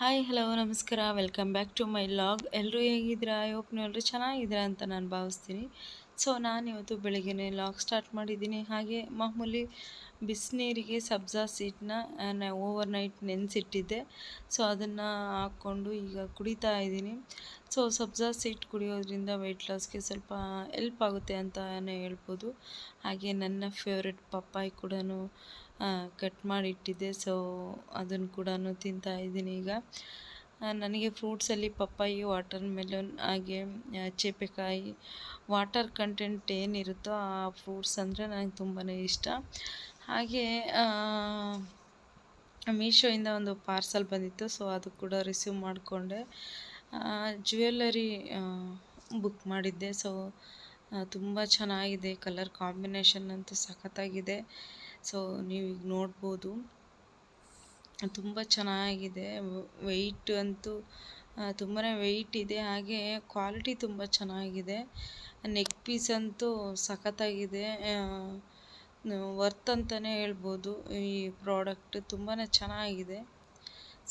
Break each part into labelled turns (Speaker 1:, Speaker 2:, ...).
Speaker 1: Hi hello ನಮಸ್ಕಾರ. Welcome back to my vlog ಎಲ್ಲರೂ ಹೇಗಿದ್ದೀರಾ? ಐ ಹೋಪ್ ಎಲ್ಲರೂ ಚೆನ್ನಾಗಿದ್ದೀರಾ ಅಂತ ನಾನು ಭಾವಿಸ್ತೀನಿ. ಸೊ ನಾನು ಇವತ್ತು ಬೆಳಗ್ಗೆ ಲಾಗ್ ಸ್ಟಾರ್ಟ್ ಮಾಡಿದ್ದೀನಿ. ಹಾಗೆ ಮಾಮೂಲಿ ಬಿಸಿನೀರಿಗೆ ಸಬ್ಜಾ ಸೀಡ್ನ ಓವರ್ ನೈಟ್ ನೆನೆಸಿಟ್ಟಿದ್ದೆ. ಸೊ, ಅದನ್ನು ಹಾಕ್ಕೊಂಡು ಈಗ ಕುಡಿತಾ ಇದ್ದೀನಿ. ಸೊ, ಸಬ್ಜಾ ಸೀಟ್ ಕುಡಿಯೋದ್ರಿಂದ ವೆಯ್ಟ್ ಲಾಸ್ಗೆ ಸ್ವಲ್ಪ ಎಲ್ಪ್ ಆಗುತ್ತೆ ಅಂತಲೇ ಹೇಳ್ಬೋದು. ಹಾಗೆ ನನ್ನ ಫೇವ್ರೆಟ್ ಪಪ್ಪಾಯಿ ಕೂಡ ಕಟ್ ಮಾಡಿಟ್ಟಿದ್ದೆ. ಸೊ, ಅದನ್ನು ಕೂಡ ತಿಂತಾ ಇದ್ದೀನಿ ಈಗ. ನನಗೆ ಫ್ರೂಟ್ಸಲ್ಲಿ ಪಪ್ಪಾಯಿ ವಾಟರ್ ಮೆಲನ್ ಹಾಗೆ ಚೇಪೆಕಾಯಿ ವಾಟರ್ ಕಂಟೆಂಟ್ ಏನಿರುತ್ತೋ ಆ ಫ್ರೂಟ್ಸ್ ಅಂದರೆ ನನಗೆ ತುಂಬಾ ಇಷ್ಟ. ಹಾಗೆ ಮೀಶೋಯಿಂದ ಒಂದು ಪಾರ್ಸಲ್ ಬಂದಿತ್ತು ಸೊ ಅದು ಕೂಡ ರಿಸೀವ್ ಮಾಡಿಕೊಂಡೆ. ಜ್ಯುವೆಲ್ಲರಿ ಬುಕ್ ಮಾಡಿದ್ದೆ ಸೊ ತುಂಬ ಚೆನ್ನಾಗಿದೆ ಕಲರ್ ಕಾಂಬಿನೇಷನ್ ಅಂತೂ ಸಖತ್ತಾಗಿದೆ. ಸೊ ನೀವೀಗ ನೋಡ್ಬೋದು. ತುಂಬ ಚೆನ್ನಾಗಿದೆ. ವೆಯ್ಟ್ ಅಂತೂ ತುಂಬಾ ವೆಯ್ಟ್ ಇದೆ. ಹಾಗೆ ಕ್ವಾಲಿಟಿ ತುಂಬ ಚೆನ್ನಾಗಿದೆ. ನೆಕ್ ಪೀಸ್ ಅಂತೂ ಸಖತ್ತಾಗಿದೆ. ವರ್ತ್ ಅಂತಲೇ ಹೇಳ್ಬೋದು. ಈ ಪ್ರಾಡಕ್ಟ್ ತುಂಬಾ ಚೆನ್ನಾಗಿದೆ.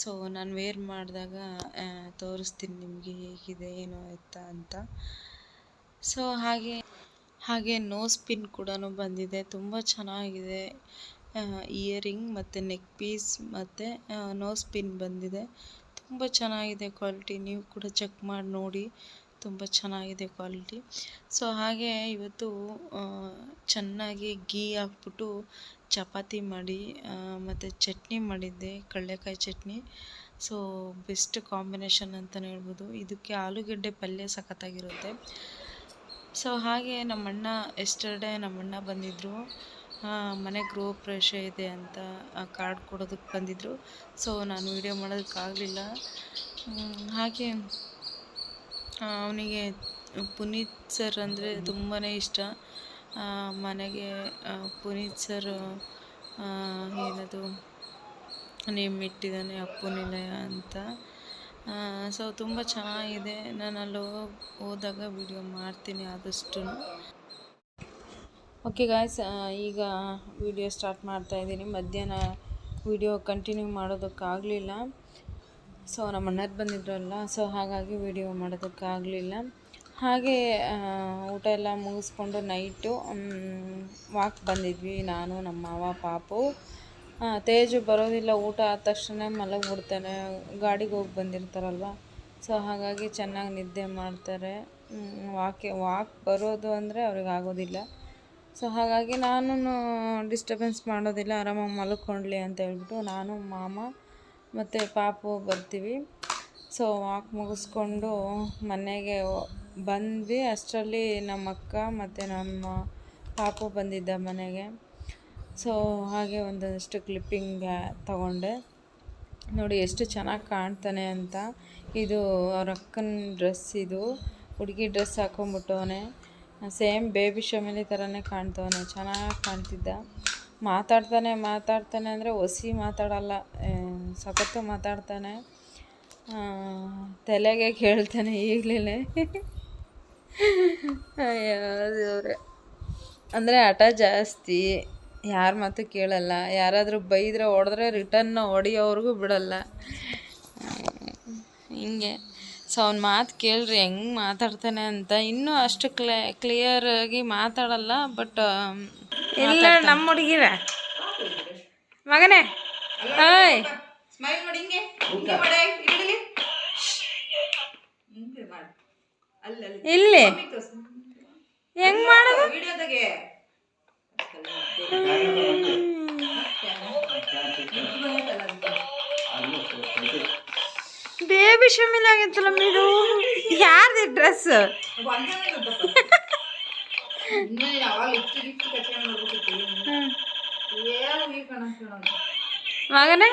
Speaker 1: ಸೊ ನಾನು ವೇರ್ ಮಾಡಿದಾಗ ತೋರಿಸ್ತೀನಿ ನಿಮಗೆ ಹೇಗಿದೆ, ಏನು ಎತ್ತ ಅಂತ. ಸೊ ಹಾಗೆ ಹಾಗೆ ನೋ ಸ್ಪಿನ್ ಕೂಡ ಬಂದಿದೆ. ತುಂಬ ಚೆನ್ನಾಗಿದೆ. ಇಯರಿಂಗ್ ಮತ್ತು ನೆಕ್ ಪೀಸ್ ಮತ್ತು ನೋಸ್ ಪಿನ್ ಬಂದಿದೆ. ತುಂಬ ಚೆನ್ನಾಗಿದೆ ಕ್ವಾಲಿಟಿ ನೀವು ಕೂಡ ಚೆಕ್ ಮಾಡಿ ನೋಡಿ. ತುಂಬ ಚೆನ್ನಾಗಿದೆ ಕ್ವಾಲಿಟಿ ಸೊ ಹಾಗೆ ಇವತ್ತು ಚೆನ್ನಾಗಿ ಗೀ ಹಾಕ್ಬಿಟ್ಟು ಚಪಾತಿ ಮಾಡಿ ಮತ್ತು ಚಟ್ನಿ ಮಾಡಿದ್ದೆ ಕಡಲೆಕಾಯಿ ಚಟ್ನಿ. ಸೊ ಬೆಸ್ಟ್ ಕಾಂಬಿನೇಷನ್ ಅಂತಲೇ ಹೇಳ್ಬೋದು. ಇದಕ್ಕೆ ಆಲೂಗಡ್ಡೆ ಪಲ್ಯ ಸಖತ್ತಾಗಿರುತ್ತೆ. ಸೊ ಹಾಗೆ ನಮ್ಮಣ್ಣ ಎಸ್ಟರ್ಡೇ ನಮ್ಮಣ್ಣ ಬಂದಿದ್ದರು ಮನೆ ಗೃಹ ಪ್ರವೇಶ ಇದೆ ಅಂತ ಕಾರ್ಡ್ ಕೊಡೋದಕ್ಕೆ ಬಂದಿದ್ದರು ಸೊ ನಾನು ವಿಡಿಯೋ ಮಾಡೋದಕ್ಕಾಗಲಿಲ್ಲ. ಹಾಗೆ ಅವನಿಗೆ ಪುನೀತ್ ಸರ್ ಅಂದರೆ ತುಂಬಾ ಇಷ್ಟ. ಮನೆಗೆ ಪುನೀತ್ ಸರ್ ಏನದು ನೇಮ್ ಇಟ್ಟಿದ್ದಾನೆ ಅಪ್ಪು ನಿಲಯ ಅಂತ ಸೊ ತುಂಬ ಚೆನ್ನಾಗಿದೆ. ನಾನು ಅಲ್ಲಿ ಹೋದಾಗ ವಿಡಿಯೋ ಮಾಡ್ತೀನಿ ಆದಷ್ಟು ಓಕೆ ಗಾಯ್ಸ್ ಈಗ ವಿಡಿಯೋ ಸ್ಟಾರ್ಟ್ ಮಾಡ್ತಾ ಇದ್ದೀನಿ. ಮಧ್ಯಾಹ್ನ ವಿಡಿಯೋ ಕಂಟಿನ್ಯೂ ಮಾಡೋದಕ್ಕಾಗಲಿಲ್ಲ. ಸೊ ನಮ್ಮ ಅಣ್ಣರು ಬಂದಿದ್ರಲ್ಲ ಸೊ ಹಾಗಾಗಿ ವಿಡಿಯೋ ಮಾಡೋದಕ್ಕಾಗಲಿಲ್ಲ. ಹಾಗೆ ಊಟ ಎಲ್ಲ ಮುಗಿಸ್ಕೊಂಡು ನೈಟು ವಾಕ್ ಬಂದಿದ್ವಿ, ನಾನು, ನಮ್ಮ ಮಾವ, ಪಾಪು. ತೇಜು ಬರೋದಿಲ್ಲ, ಊಟ ಆದ ತಕ್ಷಣ ಮಲಗಿಬಿಡ್ತಾನೆ ಗಾಡಿಗೆ ಹೋಗಿ ಬಂದಿರ್ತಾರಲ್ವ? ಸೊ ಹಾಗಾಗಿ ಚೆನ್ನಾಗಿ ನಿದ್ದೆ ಮಾಡ್ತಾರೆ. ವಾಕೆ ವಾಕ್ ಬರೋದು ಅಂದರೆ ಅವ್ರಿಗೆ ಆಗೋದಿಲ್ಲ. ಸೊ ಹಾಗಾಗಿ ನಾನು ಡಿಸ್ಟರ್ಬೆನ್ಸ್ ಮಾಡೋದಿಲ್ಲ, ಆರಾಮಾಗಿ ಮಲ್ಕೊಳ್ಳಿ ಅಂತ ಹೇಳ್ಬಿಟ್ಟು ನಾನು, ಮಾಮ ಮತ್ತು ಪಾಪು ಬರ್ತೀವಿ. ಸೊ ವಾಕ್ ಮುಗಿಸ್ಕೊಂಡು ಮನೆಗೆ ಬಂದ್ವಿ. ಅಷ್ಟರಲ್ಲಿ ನಮ್ಮ ಅಕ್ಕ ಮತ್ತು ನಮ್ಮ ಪಾಪು ಬಂದಿದ್ದ ಮನೆಗೆ. ಸೊ ಹಾಗೆ ಒಂದಷ್ಟು ಕ್ಲಿಪ್ಪಿಂಗ್ ತಗೊಂಡೆ. ನೋಡಿ, ಎಷ್ಟು ಚೆನ್ನಾಗಿ ಕಾಣ್ತಾನೆ ಅಂತ. ಇದು ಅವ್ರ ಅಕ್ಕನ ಡ್ರೆಸ್ ಇದು. ಹುಡುಗಿ ಡ್ರೆಸ್ ಹಾಕೊಂಬಿಟ್ಟವನೆ ಸೇಮ್ ಬೇಬಿ ಶಮಿಲಿ ಥರನೇ ಕಾಣ್ತವನೆ, ಚೆನ್ನಾಗಿ ಕಾಣ್ತಿದ್ದ. ಮಾತಾಡ್ತಾನೆ ಮಾತಾಡ್ತಾನೆ ಅಂದರೆ ಒಸಿ ಮಾತಾಡಲ್ಲ ಸಖತ್ತು ಮಾತಾಡ್ತಾನೆ. ತಲೆಗೆ ಕೇಳ್ತಾನೆ ಈಗಲೇ. ದೇವ್ರೆ. ಅಂದರೆ ಹಠ ಜಾಸ್ತಿ, ಯಾರ ಮಾತು ಕೇಳಲ್ಲ. ಯಾರಾದರೂ ಬೈದರೆ ಹೊಡೆದ್ರೆ ರಿಟರ್ನ್ ಹೊಡಿಯೋವ್ರಿಗೂ ಬಿಡಲ್ಲ. ಹಿಂಗೆ. ಸೊ ಅವ್ನ ಮಾತು ಕೇಳ್ರಿ ಹೆಂಗೆ ಮಾತಾಡ್ತಾನೆ ಅಂತ. ಇನ್ನೂ ಅಷ್ಟು ಕ್ಲೇ ಕ್ಲಿಯರಾಗಿ ಮಾತಾಡಲ್ಲ ಬಟ್ ಇಲ್ಲ ನಮ್ಮ ಹುಡುಗಿರ. ಮಗನೇ ಹಾಯ್
Speaker 2: ಸ್ಮೈಲ್ ಮಾಡಿ ಹಿಂಗೆ. ಹಿಂಗೆ ಮಾಡೆ ಇಲ್ಲಿ ಹಿಂಗೆ ಮಾಡಿ. ಅಲ್ಲಿ ಅಲ್ಲಿ
Speaker 1: ಇಲ್ಲಿ ಹೆಂಗ್ ಮಾಡೋದು?
Speaker 2: ಕಚ್ಕೊಂಡು ನೋಡ್ಬೇಕಿತ್ತು ಏನು ಈ ಡ್ರೆಸ್
Speaker 1: ಮಗನೇ?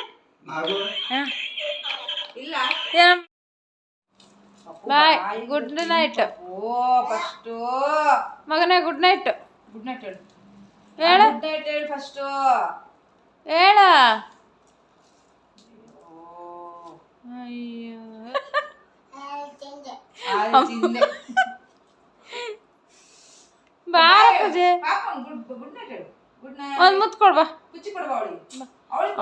Speaker 2: ಇಲ್ಲ
Speaker 1: ಬಾಯ್ ಗುಡ್ ನೈಟ್
Speaker 2: ಓ ಫಸ್ಟ್
Speaker 1: ಮಗನೇ ಗುಡ್ ನೈಟ್
Speaker 2: ಗುಡ್ ನೈಟ್ ಹೇಳು.
Speaker 1: ಹೇಳು.
Speaker 2: ಫಸ್ಟು
Speaker 1: ಹೇಳ ಅಯ್ಯೋ
Speaker 2: ತಿಂದೆ
Speaker 1: ಬಾರ ಪೂಜೆ. ಒಂದ್ ಮುತ್ ಕೊಡ್ಬಾ.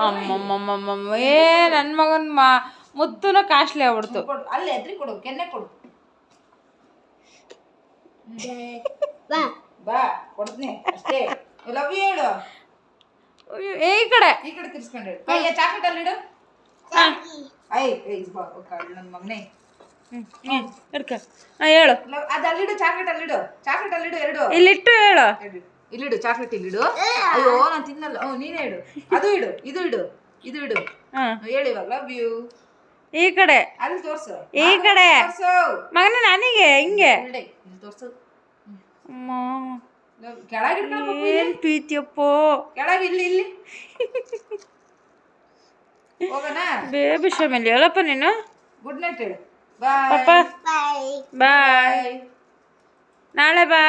Speaker 1: ಅಮ್ಮಮ್ಮಮ್ಮಮ್ಮ ಏ ನನ್ನ ಮಗನ್ ಮಾ
Speaker 3: ಮುತ್ತುನ ಕಾಸ್ಟ್ಲಿ ಆಗ್ಬಿಡ್ತು.
Speaker 2: ಕೊಡು. ಅಲ್ಲೇ ಎದ್ರಿ ಕೊಡು ಕೆನ್ನೆ ಕೊಡು. ಬಾ. ಕೊಡ್ತೀನಿ ಅಷ್ಟೇ. ಲವ್ ಯು ಹೇಳು.
Speaker 3: ಅಯ್ಯೋ, ಏ ಈ ಕಡೆ.
Speaker 2: ಈ ಕಡೆ ತಿರ್ಸ್ಕೊಂಡು ಹೇಳು. ಕೈಯ ಚಾಕ್ಲೇಟ್ ಅಲ್ಲಿ ಇಡು. ಐ ಐ ಬಾ ನನ್ನ ಮಗನೇ.
Speaker 3: ಹ್ಮ್, ಇರ್ಕ. ಹಾಂ ಹೇಳು.
Speaker 2: ಅದು ಅಲ್ಲಿಡು ಚಾಕ್ಲೇಟ್ ಅಲ್ಲಿಡು. ಚಾಕ್ಲೇಟ್ ಅಲ್ಲಿಡು ಎರಡು.
Speaker 3: ಇಲ್ಲಿಟ್ಟು ಹೇಳು.
Speaker 2: ಇಲ್ಲಿಡು ಚಾಕ್ಲೇಟ್ ಇಲ್ಲಿಡು. ಅಯ್ಯೋ ನಾನು ತಿನ್ನಲ್ಲ. ಓ ನೀನೇ ಇಡು. ಅದು ಇಡು ಇದು ಇಡು ಇದು ಇಡು.
Speaker 3: ಹಾಂ.
Speaker 2: ಹೇಳಿ ಇವಾಗ ಲವ್ ಯು
Speaker 3: ಈ ಕಡೆ.
Speaker 2: ಅಲ್ಲಿ ತೋರ್ಸು.
Speaker 3: ಈ ಕಡೆ. ಮಗನ ನನಗೆ ಹಿಂಗೆ.
Speaker 2: ತೋರ್ಸು.
Speaker 3: ಅಮ್ಮ.
Speaker 2: ಲವ್- ಕೆಳಗೆ ಇಟ್ಕೊಳ್ಬೇಕು
Speaker 3: ಏನ್ ಪ್ರೀತಿಯಪ್ಪ
Speaker 2: ಕೆಳಗೆ ಇಲ್ಲಿ ಇಲ್ಲಿ. ಹೋಗೋಣ?
Speaker 3: ಬೇಬಿ ಶಮೇಲಿ ಹೇಳಪ್ಪ ನೀನು.
Speaker 2: ಗುಡ್ ನೈಟ್ ಹೇಳು. ಬಾಯ್
Speaker 3: ಪಪ್ಪ ಬಾಯ್ ನಾಳೆ ಬಾ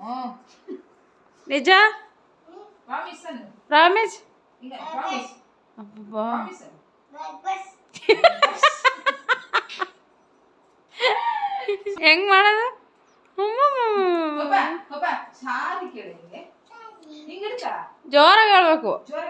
Speaker 2: ಹ್ಞೂ
Speaker 3: ನಿಜ
Speaker 2: ಪ್ರಾಮಿಸ್ ಅನ್ನು
Speaker 3: ಪ್ರಾಮಿಸ್
Speaker 2: ಇಲ್ಲ ಪ್ರಾಮಿಸ್
Speaker 3: ಅಬ್ಬಾ
Speaker 2: ಪ್ರಾಮಿಸ್ ಅನ್ನು
Speaker 3: ಹೆಂಗ್ ಮಾಡೋದು
Speaker 2: ಪಾಪ ಪಾಪ ಸಾರಿ ಕೇಳು ಹಿಂಗೆ ಹಿಂಗೆ ಹಿಡ್ಕ
Speaker 3: ಜೋರಾಗಿ ಹೇಳ್ಬೇಕು
Speaker 2: ಜೋರಾಗಿ